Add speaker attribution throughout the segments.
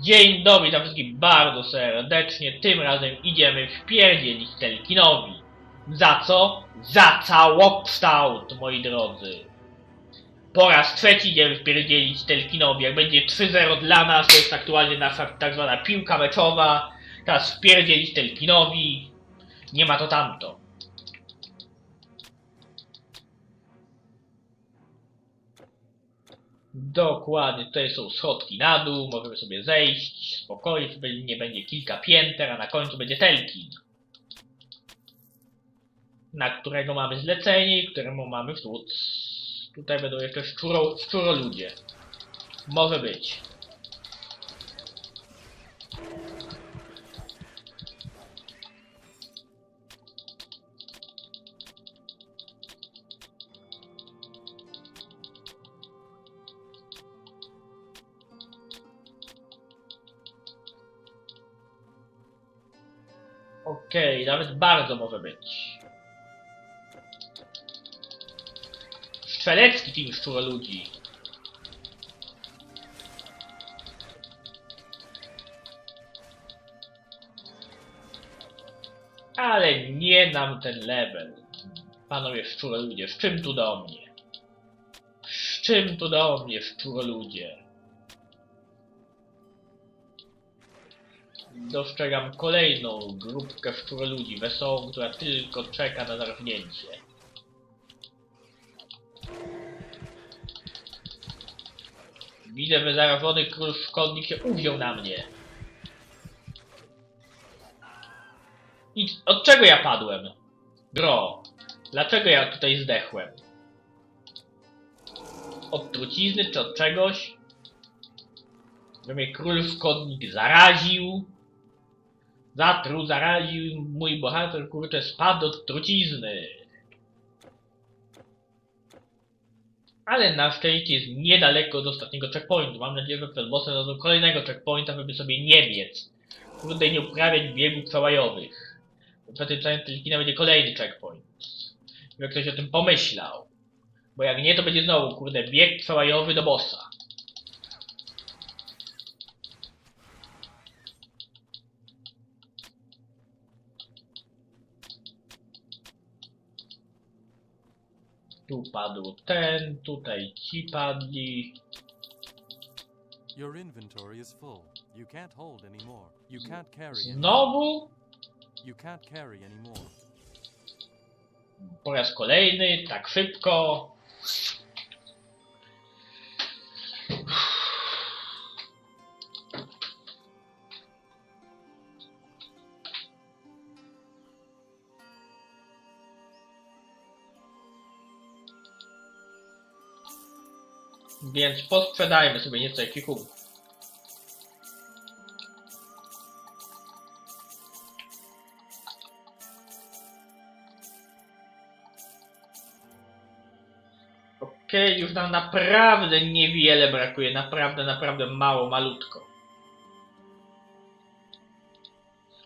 Speaker 1: Dzień dobry, witam wszystkich bardzo serdecznie. Tym razem idziemy wpierdzielić Telkinowi. Za co? Za całokształt, moi drodzy. Po raz trzeci idziemy wpierdzielić Telkinowi. Jak będzie 3-0 dla nas, to jest aktualnie nasza tak zwana piłka meczowa. Teraz wpierdzielić Telkinowi. Nie ma to tamto. Dokładnie, tutaj są schodki na dół, możemy sobie zejść, spokojnie, nie będzie kilka pięter, a na końcu będzie Telkin. Na którego mamy zlecenie i któremu mamy wtłuc. Tutaj będą jeszcze szczuro, szczuro ludzie. Może być. Okej, nawet bardzo może być. Strzelecki team szczuro ludzi. Ale nie nam ten level. Panowie szczuro ludzie, z czym tu do mnie? Z czym tu do mnie, szczuro ludzie? Dostrzegam kolejną grupkę szczuro ludzi wesołą, która tylko czeka na zarwnięcie. Widzę, że zarażony król szkodnik się uwziął na mnie. I od czego ja padłem? Gro, dlaczego ja tutaj zdechłem? Od trucizny czy od czegoś? Że mnie król szkodnik zaraził? Zatruł, zaraził, mój bohater kurczę spadł od trucizny. Ale na szczęście jest niedaleko do ostatniego checkpointu. Mam nadzieję, że przed bossem dadzą kolejnego checkpointa, żeby sobie nie biec. Kurde, nie uprawiać biegów przełajowych. Przed tym całym Telkina będzie kolejny checkpoint. Żeby ktoś o tym pomyślał. Bo jak nie, to będzie znowu, kurde, bieg przełajowy do bossa. Tu padł ten, tutaj ci padli.
Speaker 2: Your inventory is full. You can't hold any more. You can't carry
Speaker 1: Znowu?
Speaker 2: You can't carry any more.
Speaker 1: Po raz kolejny, tak szybko. Więc posprzedajmy sobie nieco ekwipunku. Okej, już nam naprawdę niewiele brakuje, naprawdę, naprawdę mało, malutko.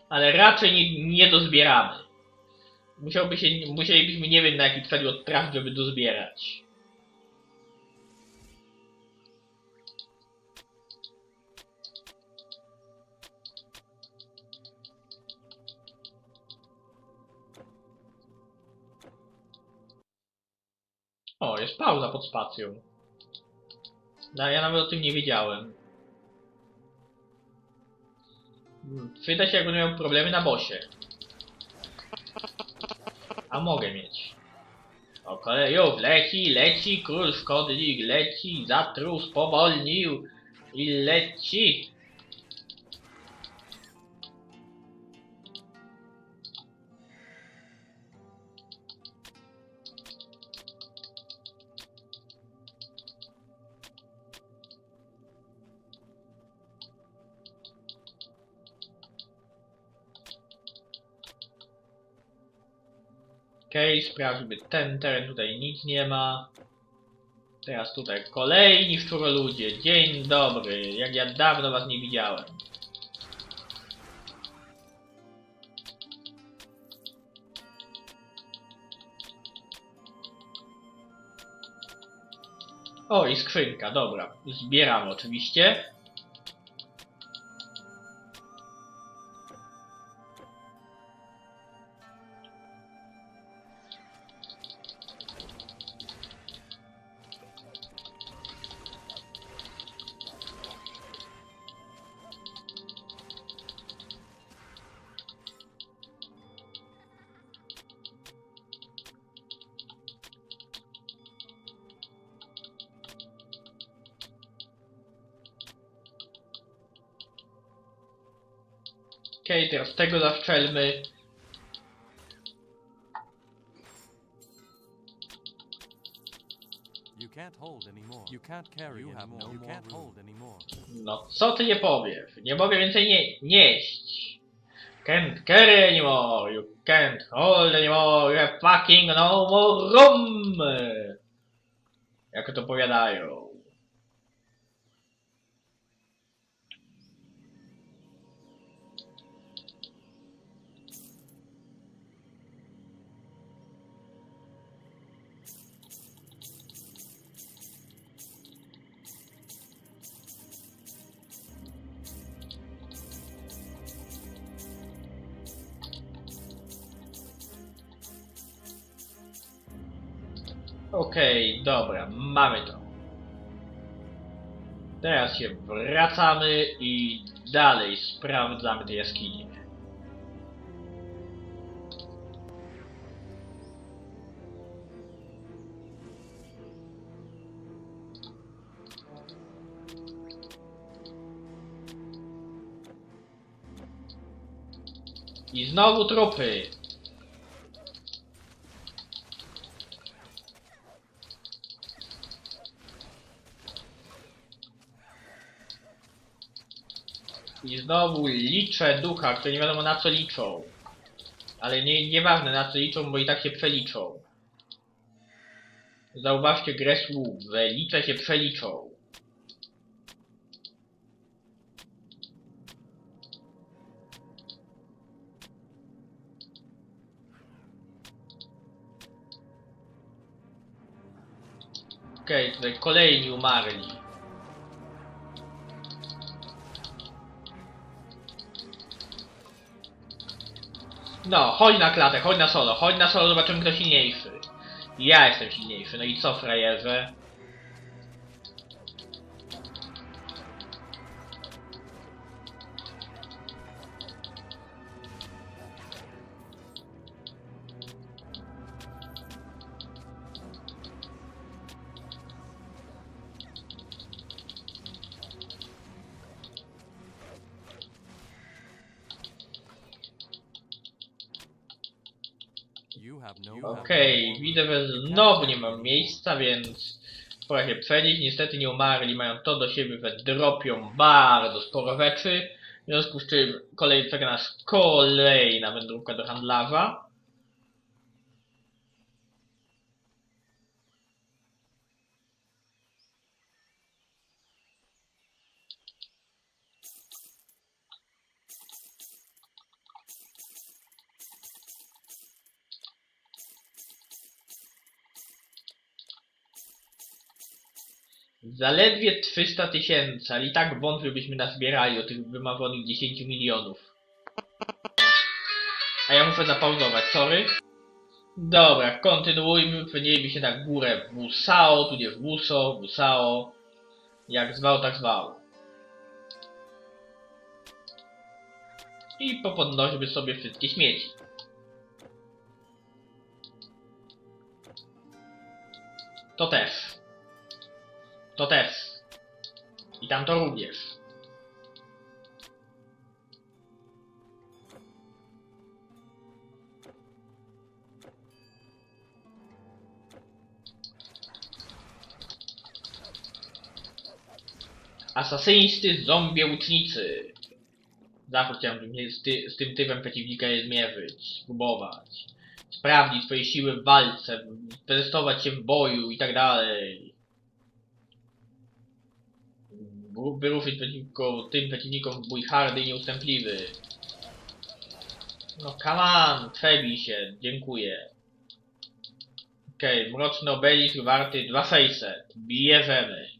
Speaker 1: Ale raczej nie, nie dozbieramy. Musiałby się, musielibyśmy nie wiem na jaki przedmiot trafić, żeby dozbierać. Jest pauza pod spacją. No, ja nawet o tym nie wiedziałem. Hmm, Wyda się, jakbym miał problemy na bosie. A mogę mieć. O kolejów, leci, leci, król szkodnik, leci, zatruł, spowolnił i leci. Sprawdźmy ten teren, tutaj nic nie ma. Teraz tutaj kolejni szczuroludzie. Dzień dobry, jak ja dawno was nie widziałem. O, i skrzynka, dobra. Zbieramy oczywiście.
Speaker 2: You
Speaker 3: have
Speaker 2: anymore.
Speaker 3: no.
Speaker 1: No, co ty nie powiesz? Nie mogę więcej nie nieść. Can't carry anymore. You can't hold anymore. You have fucking no more room. Jak to powiadają. Okej, dobra, mamy to. Teraz się wracamy i dalej sprawdzamy te jaskinie. I znowu trupy. I znowu liczę ducha, które nie wiadomo na co liczą. Ale nie, nieważne na co liczą, bo i tak się przeliczą. Zauważcie grę słów, że licze się przeliczą. Okej, tutaj kolejni umarli. No, chodź na klatę, chodź na solo, chodź na solo, zobaczymy kto silniejszy. Ja jestem silniejszy, no i co frajerze? Miejsca, więc pora się przedzieć. Niestety nie umarli, mają to do siebie, że dropią bardzo sporo rzeczy. W związku z czym kolej czeka nas kolejna wędrówka do handlarza. Zaledwie 300 tysięcy, ale i tak wątpię, byśmy nazbierali o tych wymarzonych 10 milionów. A ja muszę zapauzować, sorry. Dobra, kontynuujmy, przenieśmy się na górę Wusao, tudzież Wuso, Wusao. Jak zwał, tak zwał. I popodnośmy sobie wszystkie śmieci. To też. To też. I tam to również. Asasyńscy zombie łucznicy. Zawsze chciałem z, ty, z tym typem przeciwnika je zmierzyć, spróbować. Sprawdzić swoje siły w walce, testować się w boju i tak dalej. Wyruszyć przeciwko tym przeciwnikom w bój hardy i nieustępliwy. No come on, przebij się, dziękuję. Okej, mroczny obelisk warty 2600. Bierzemy.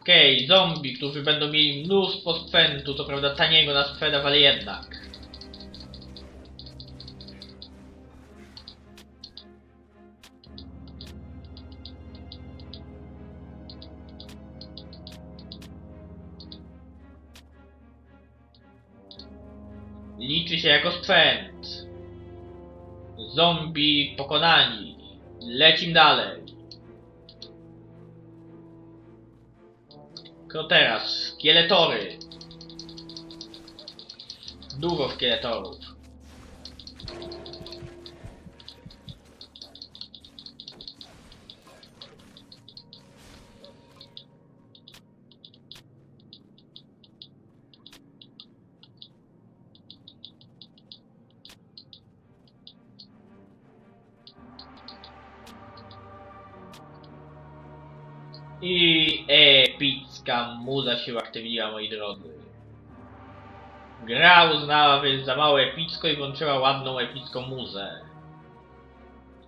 Speaker 1: Okej, zombie, którzy będą mieli mnóstwo sprzętu, co prawda taniego na sprzedaż, ale jednak. Liczy się jako sprzęt. Zombie pokonani. Lecim dalej. Tylko teraz, szkieletory. Dużo szkieletorów. I epicka muza się uaktywniła, moi drodzy. Gra uznała, jest za mało epicko i włączyła ładną, epicką muzę.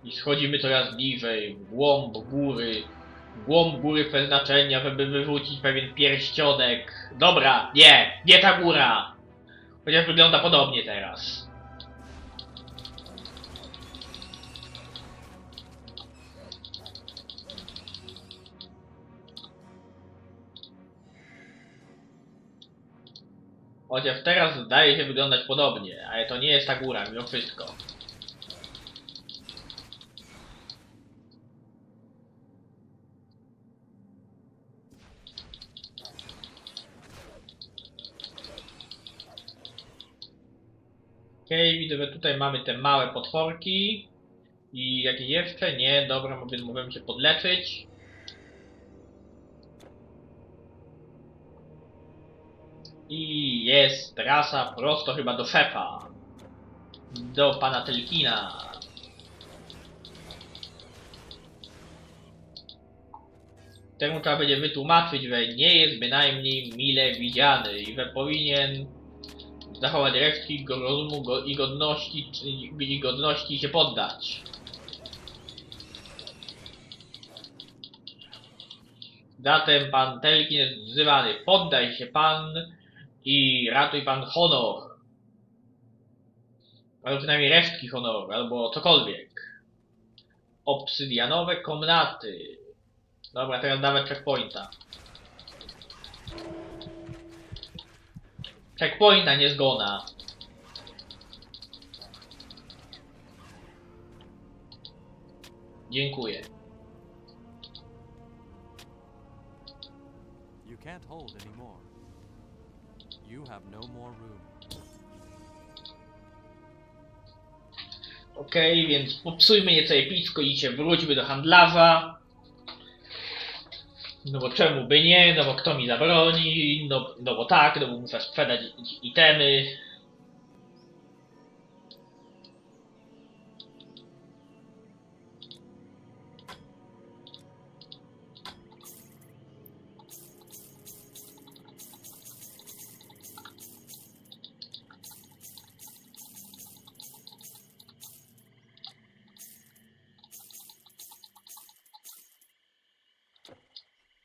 Speaker 1: I schodzimy coraz bliżej, w głąb góry, w głąb góry przeznaczenia, żeby wyrzucić pewien pierścionek. Dobra, nie, nie ta góra! Chociaż wygląda podobnie teraz. Chociaż teraz zdaje się wyglądać podobnie, ale to nie jest ta góra, mimo wszystko. Okej, widzę, że tutaj mamy te małe potworki. I jakieś jeszcze? Nie, dobra, więc możemy się podleczyć. I jest trasa prosto chyba do szefa. Do pana Telkina. Temu trzeba będzie wytłumaczyć, że nie jest bynajmniej mile widziany i że powinien zachować resztki rozumu go i godności, i godności się poddać. Zatem pan Telkin jest wzywany. Poddaj się pan i ratuj pan honor. Albo przynajmniej resztki honoru, albo cokolwiek. Obsydianowe komnaty. Dobra, teraz dawać checkpointa. Checkpointa, nie zgona. Dziękuję.
Speaker 2: You can't hold anymore. You have no more room.
Speaker 1: Więc popsujmy nieco epicko i się wróćmy do handlarza. No bo czemu by nie, no bo kto mi zabroni, no, no bo tak, no bo muszę sprzedać itemy.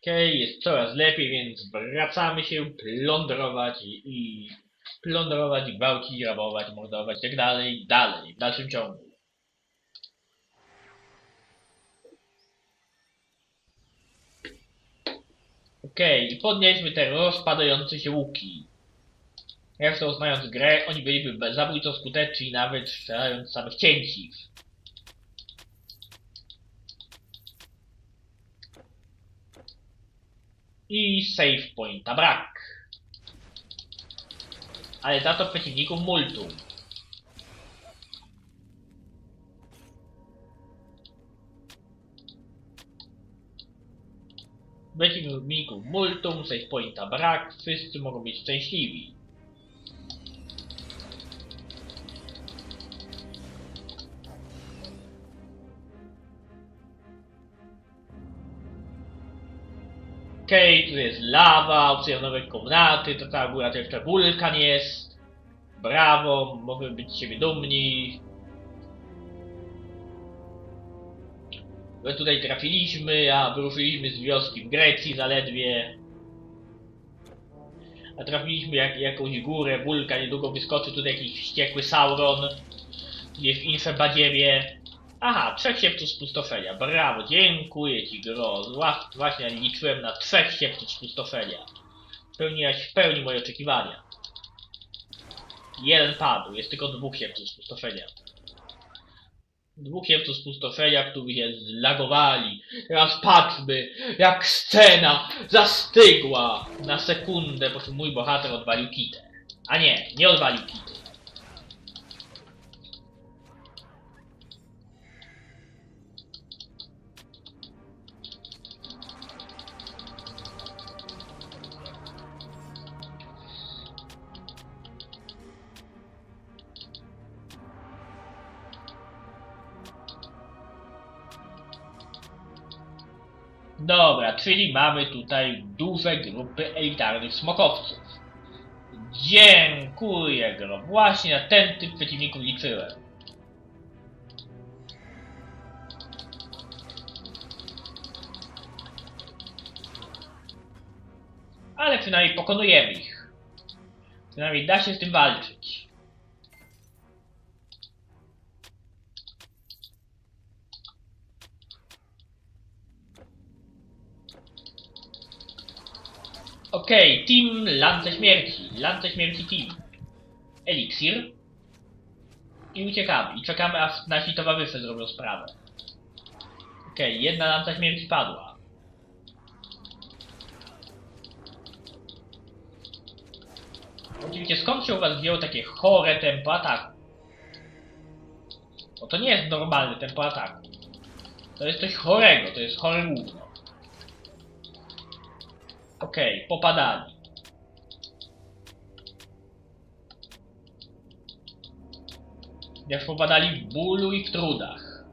Speaker 1: Okej, jest coraz lepiej, więc wracamy się plądrować i, i plądrować, rabować, mordować i tak dalej, dalej, w dalszym ciągu. Okej, i podnieśmy te rozpadające się łuki. Zresztą znając grę, oni byliby zabójczo skuteczni, nawet strzelając samych cięciw. I save pointa brak. Ale za to przeciwników multum. Przeciwników multum, save pointa brak, wszyscy mogą być szczęśliwi. Tu jest lawa, oceanowe komnaty, to cała góra to jeszcze wulkan jest. Brawo, możemy być z siebie dumni. My tutaj trafiliśmy, a wyruszyliśmy z wioski w Grecji zaledwie. A trafiliśmy jak, jakąś górę, wulkan, niedługo wyskoczy tutaj jakiś wściekły Sauron. Gdzieś w Infebadziewie. Aha, trzech siewców spustoszenia. Brawo, dziękuję ci gro. Zła- Właśnie liczyłem na trzech siewców spustoszenia. Spełniłaś w pełni moje oczekiwania. Jeden padł, jest tylko dwóch siewców spustoszenia. Dwóch siewców spustoszenia, którzy się zlagowali. Teraz patrzmy, jak scena zastygła na sekundę, po czym mój bohater odwalił kitę. A nie, nie odwalił kity. Dobra, czyli mamy tutaj duże grupy elitarnych smokowców. Dziękuję, gro. Właśnie na ten typ przeciwników liczyłem. Ale przynajmniej pokonujemy ich. Przynajmniej da się z tym walczyć. Okej, team Lance Śmierci. Lance Śmierci team. Eliksir. I uciekamy. I czekamy aż nasi towarzysze zrobią sprawę. Okej, jedna Lanca Śmierci padła. Oczywiście skąd się u was wzięło takie chore tempo ataku? Bo to nie jest normalne tempo ataku. To jest coś chorego, to jest chore gówno. Okej, popadali. Jak popadali w bólu i w trudach.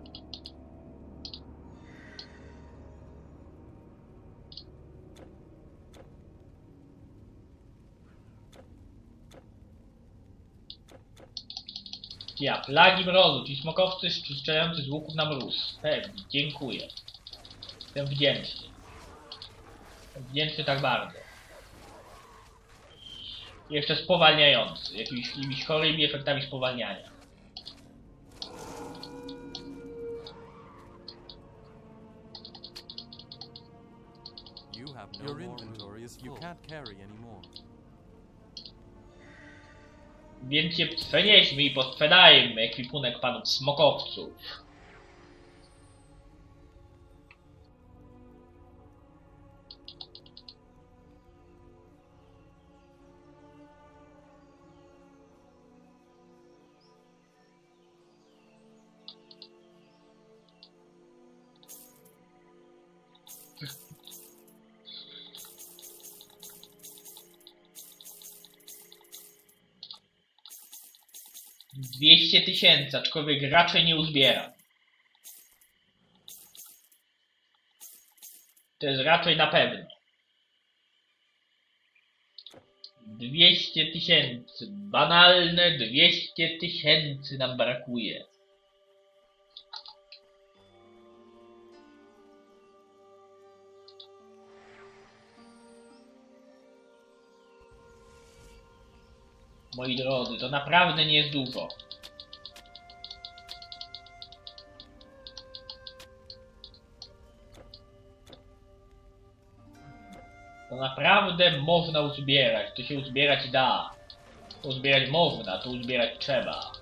Speaker 1: Ja, plagi mrozu, ci smokowcy strzelający z łuków na mróz. Pewnie, dziękuję. Jestem wdzięczny. Wdzięczny tak bardzo. Jeszcze spowalniający, jakimiś, jakimiś chorymi efektami spowalniania.
Speaker 2: You have no Your inventory is full. You can't carry anymore.
Speaker 1: Więc się przenieśmy i posprzedajmy ekwipunek panów smokowców. Dwieście tysięcy, aczkolwiek raczej nie uzbieram. To jest raczej na pewno. 200 tysięcy. Banalne 200 tysięcy nam brakuje. Moi drodzy, to naprawdę nie jest dużo. To naprawdę można uzbierać, to się uzbierać da. Uzbierać można, to uzbierać trzeba.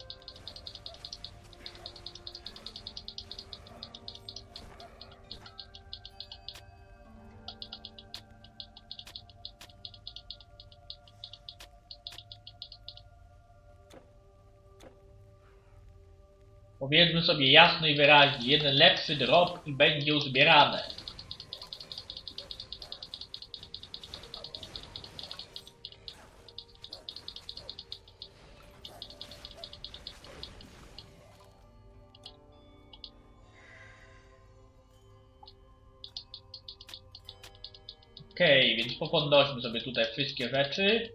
Speaker 1: Powiedzmy sobie jasno i wyraźnie, jeden lepszy drop i będzie uzbierane. Okej, więc popodnośmy sobie tutaj wszystkie rzeczy.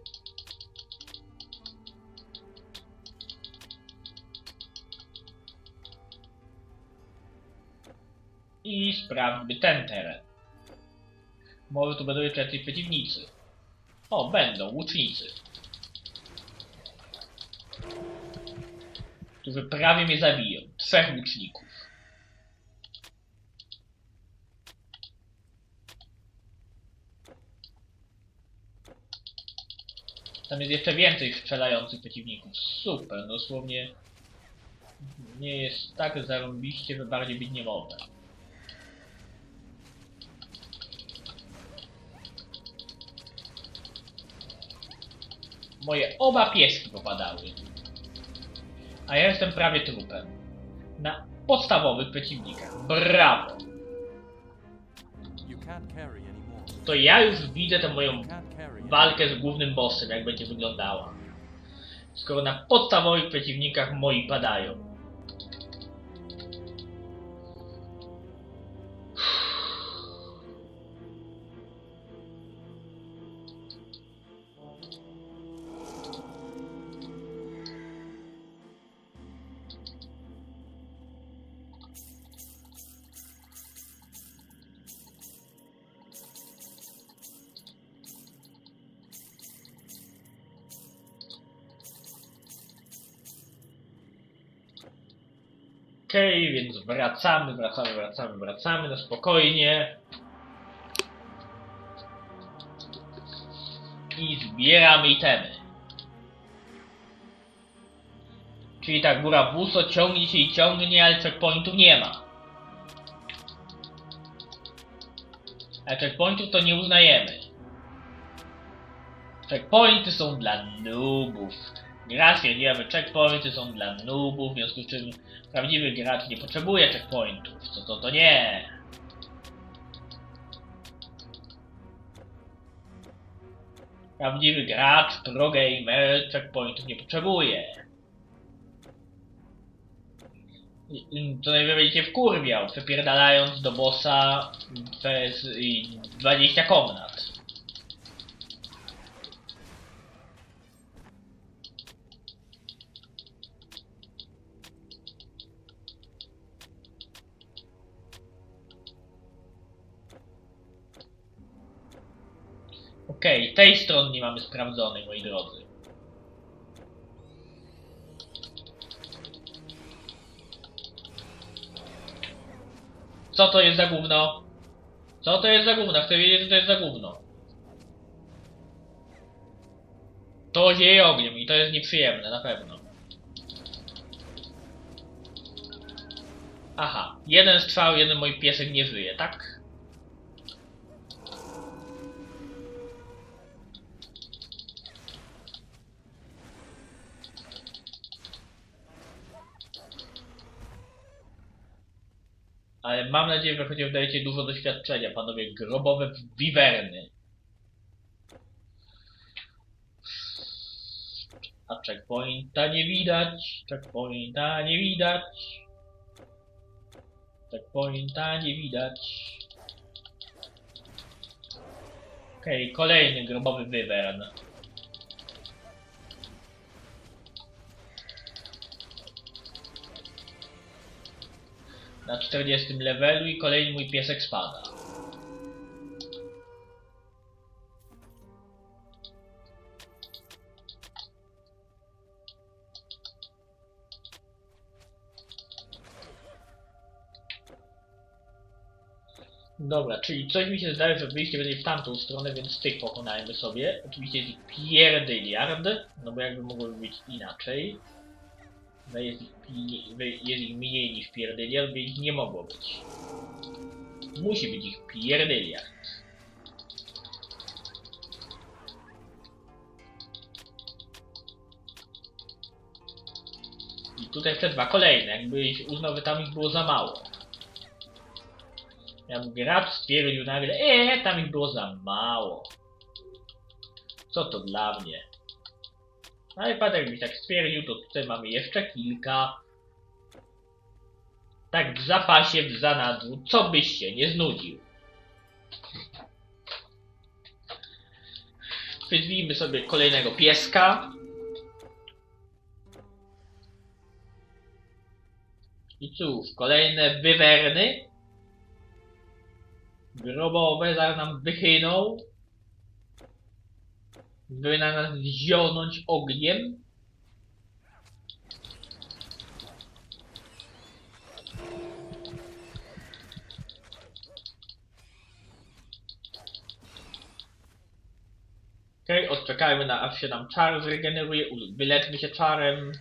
Speaker 1: I sprawdźmy ten teren. Może tu będą jeszcze jacyś przeciwnicy. O, będą, łucznicy. Którzy prawie mnie zabiją. Trzech łuczników. Tam jest jeszcze więcej strzelających przeciwników. Super, dosłownie nie jest tak zarąbiście, by bardziej być nie może. Moje oba pieski popadały. A ja jestem prawie trupem. Na podstawowych przeciwnikach. Brawo! To ja już widzę tę moją walkę z głównym bossem, jak będzie wyglądała. Skoro na podstawowych przeciwnikach moi padają. Wracamy, wracamy, wracamy, wracamy na spokojnie. I zbieramy itemy. Czyli tak, góra buso ciągnie się i ciągnie, ale checkpointów nie ma. A checkpointów to nie uznajemy. Checkpointy są dla noobów. Gra stwierdziła, że checkpointy są dla noobów, w związku z czym prawdziwy gracz nie potrzebuje checkpointów. Co to to nie? Prawdziwy gracz, pro gamer, checkpointów nie potrzebuje. To najwyżej cię wkurwiał, przepierdalając do bossa przez i 20 komnat. Okej, tej strony nie mamy sprawdzonej, moi drodzy. Co to jest za gówno? Co to jest za gówno? Chcę wiedzieć, co to jest za gówno. To zieje ogniem i to jest nieprzyjemne, na pewno. Aha, jeden strzał, jeden mój piesek nie żyje, tak? Ale mam nadzieję, że chociaż dajecie dużo doświadczenia, panowie grobowe wiwerny. A checkpointa nie widać, checkpointa nie widać. Checkpointa nie widać. Okej, kolejny grobowy wywern. Na 40 levelu i kolejny mój piesek spada. Dobra, czyli coś mi się zdaje, że wyjście będzie w tamtą stronę, więc tych pokonajmy sobie. Oczywiście jest pierdyliard, no bo jakby mogło być inaczej. No jest ich, jest ich mniej niż pierdyliard, więc ich nie mogło być. Musi być ich pierdyliard. I tutaj jeszcze dwa kolejne, jakbyś uznał, że tam ich było za mało. Jakby gracz stwierdził nagle, eee, tam ich było za mało. Co to dla mnie? No i patrz, jakbyś tak stwierdził, to tutaj mamy jeszcze kilka. Tak w zapasie, w zanadrzu, co byś się nie znudził. Wyzwijmy sobie kolejnego pieska. I cóż, kolejne wywerny. Grobowe zaraz nam wychyną. By na nas zionąć ogniem. Okej, odczekajmy na aż się nam czar zregeneruje, wyleczmy się czarem.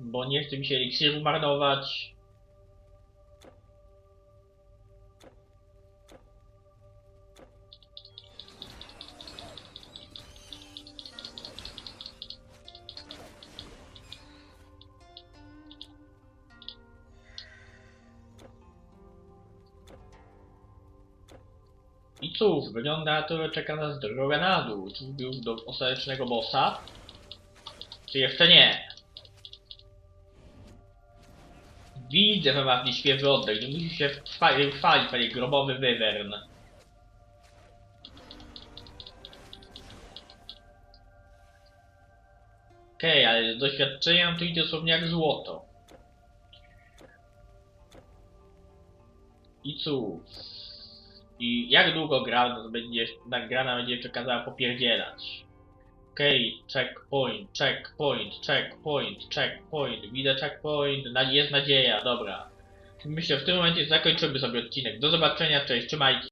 Speaker 1: Bo nie chce mi się eliksiru marnować. I cóż, wygląda na to, że czeka nas droga na dół. Czyżby już do ostatecznego bossa? Czy jeszcze nie? Widzę we was nieświeży oddech, nie musi się chwalić, chwalić panie grobowy wywern. Okej, ale z doświadczeniem to idzie dosłownie jak złoto. I cóż... I jak długo gra będzie, ta gra nam będzie jeszcze kazała popierdzielać? Okej, checkpoint, checkpoint, checkpoint, checkpoint, widzę checkpoint, jest nadzieja, dobra. Myślę, w tym momencie zakończymy sobie odcinek. Do zobaczenia, cześć, trzymajcie